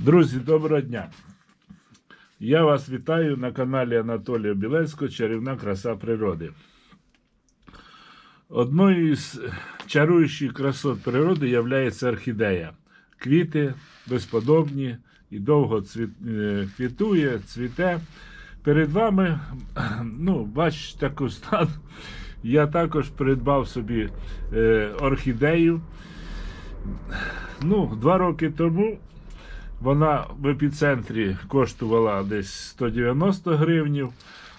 Друзі, доброго дня! Я вас вітаю на каналі Анатолія Білецького Чарівна краса природи. Одною із чаруючих красот природи є орхідея. Квіти безподобні і довго е, квітує, цвіте. Перед вами, ну, бачите, таку стан. Я також придбав собі е, орхідею. Ну, два роки тому вона в епіцентрі коштувала десь 190 гривнів,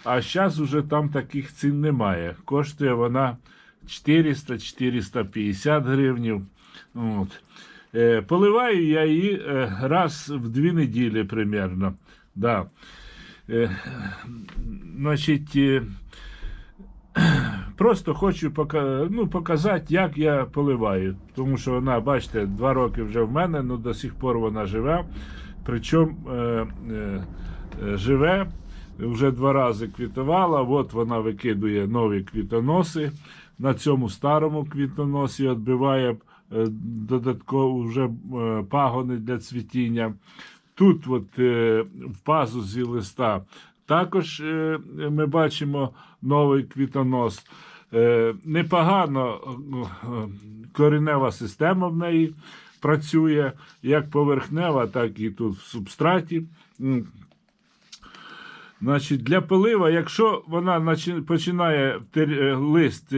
а зараз вже там таких цін немає. Коштує вона 400-450 гривнів. От. Е, поливаю я її е, раз в дві неділі примерно. Да. Е, значить, е, Просто хочу пока, ну, показати, як я поливаю. Тому що вона, бачите, два роки вже в мене, ну до сих пор вона живе. Причому е, е, е, живе, вже два рази квітувала. От вона викидує нові квітоноси. На цьому старому квітоносі відбиває е, додатково вже е, пагони для цвітіння. Тут, от, е, в пазузі листа, також е, ми бачимо новий квітонос. Е, Непогано е, коренева система в неї працює, як поверхнева, так і тут в субстраті. Значить, Для полива, якщо вона починає лист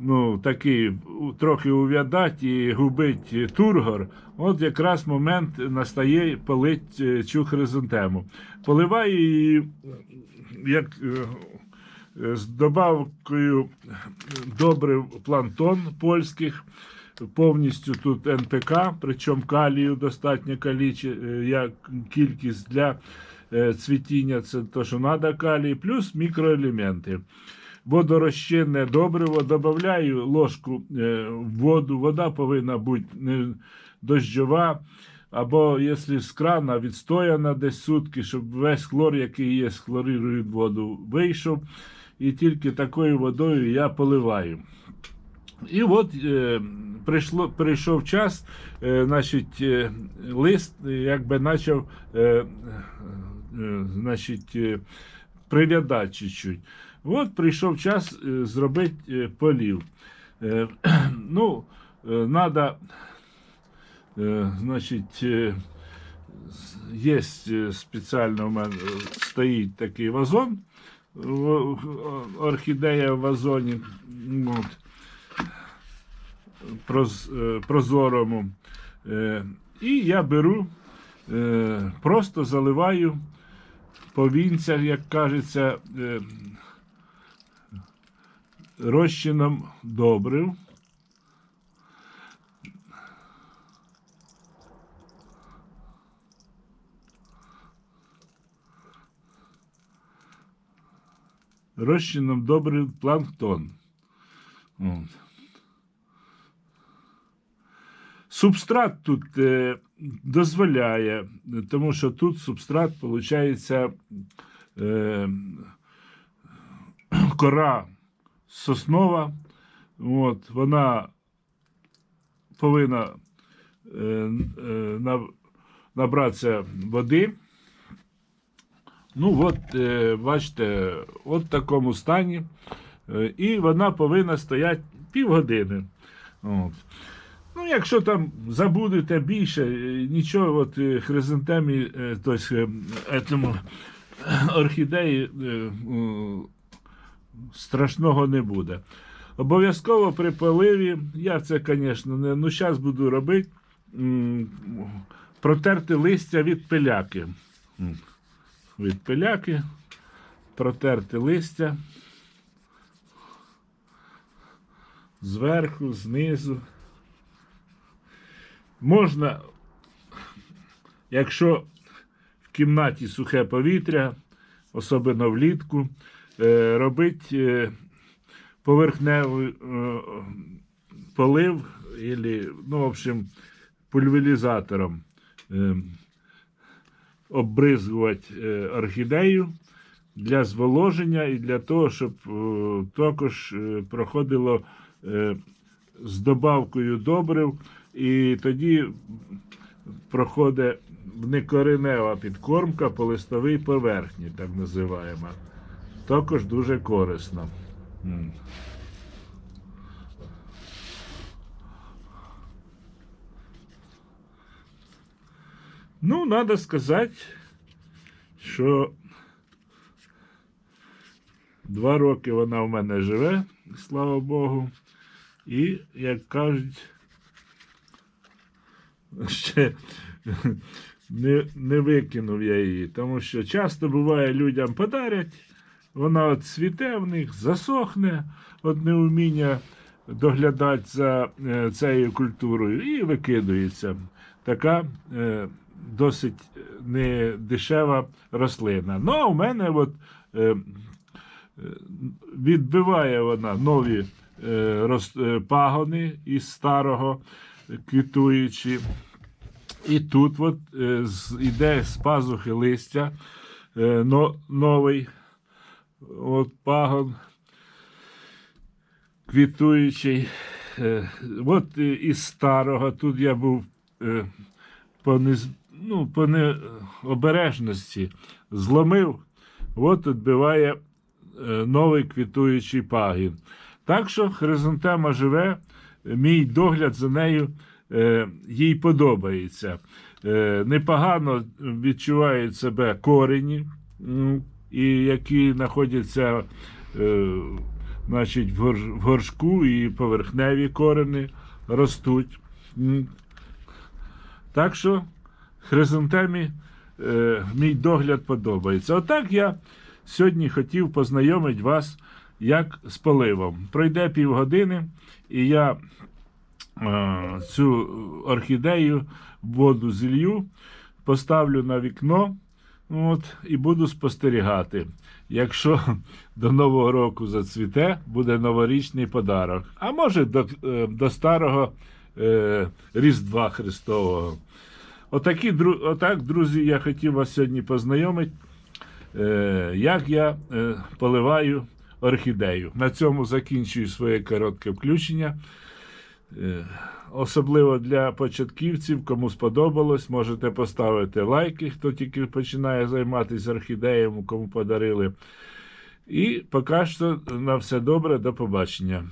ну, такий трохи увядати і губить тургор, от якраз момент настає полить е, цю хризантему. Поливаю її як е, е, з добавкою добрив плантон польських. Повністю тут НПК, причому калію достатньо калічі, як кількість для цвітіння, це те, що треба калій, плюс мікроелементи. Водорозчинне добриво, додаю ложку е, в воду. Вода повинна бути дощова, або якщо з крана відстояна десь сутки, щоб весь хлор, який є, хлорирує воду, вийшов. І тільки такою водою я поливаю. І от е, прийшло, прийшов час, е, значить, е, лист якби почав е, е, значить, е, прив'ядати чуть-чуть. От прийшов час е, зробити е, полів. Е, ну, е, значить, є спеціально у мене стоїть такий вазон, орхідея в вазоні. От проз, е, прозорому. І я беру, просто заливаю повінця, як кажеться, розчином добрив. Розчином добрив планктон. Субстрат тут е, дозволяє, тому що тут субстрат, виходить, е, кора соснова. От, вона повинна е, е, набратися води. Ну, от, е, бачите, от в такому стані. І вона повинна стояти півгодини. От. Ну, якщо там забудете більше, нічого, от хризантемі, тобто е, орхідеї страшного не буде. Обов'язково при поливі, я це, звісно, не ну, зараз буду робити, протерти листя від пиляки. Від пиляки, протерти листя зверху, знизу. Можна, якщо в кімнаті сухе повітря, особливо влітку, робити е, поверхневий е, полив, ну, в общем, пульверизатором е, оббризгувати е, орхідею для зволоження і для того, щоб е, також е, проходило е, з добавкою добрив, і тоді проходить некоренева підкормка по листовій поверхні, так називаємо. Також дуже корисно. Ну, треба сказати, що два роки вона в мене живе, слава Богу. І, як кажуть, ще не, не викинув я її, тому що часто буває людям подарять, вона от цвіте в них, засохне от неуміння доглядати за е, цією культурою і викидується. Така е, досить не дешева рослина. Ну, а у мене от, е, е, відбиває вона нові е, е, пагони із старого е, квітуючі. І тут от, е, з, іде з пазухи листя е, но, новий от, пагон квітуючий. Е, от із старого тут я був е, по, нез, ну, по необережності зломив, от відбиває е, новий квітуючий пагін. Так що хризантема живе, мій догляд за нею їй подобається. Непогано відчувають себе корені, м, і які знаходяться е, значить, в, горшку і поверхневі корені ростуть. Так що хризантемі е, мій догляд подобається. Отак я сьогодні хотів познайомити вас як з поливом. Пройде півгодини, і я е, цю орхідею воду зілью, поставлю на вікно от, і буду спостерігати. Якщо до Нового року зацвіте, буде новорічний подарок. А може до, е, до старого е, Різдва Христового. Отакі, отак, друзі, я хотів вас сьогодні познайомити, е, як я е, поливаю орхідею. На цьому закінчую своє коротке включення. Е, Особливо для початківців, кому сподобалось, можете поставити лайки, хто тільки починає займатися орхідеями, кому подарили. І поки що на все добре, до побачення.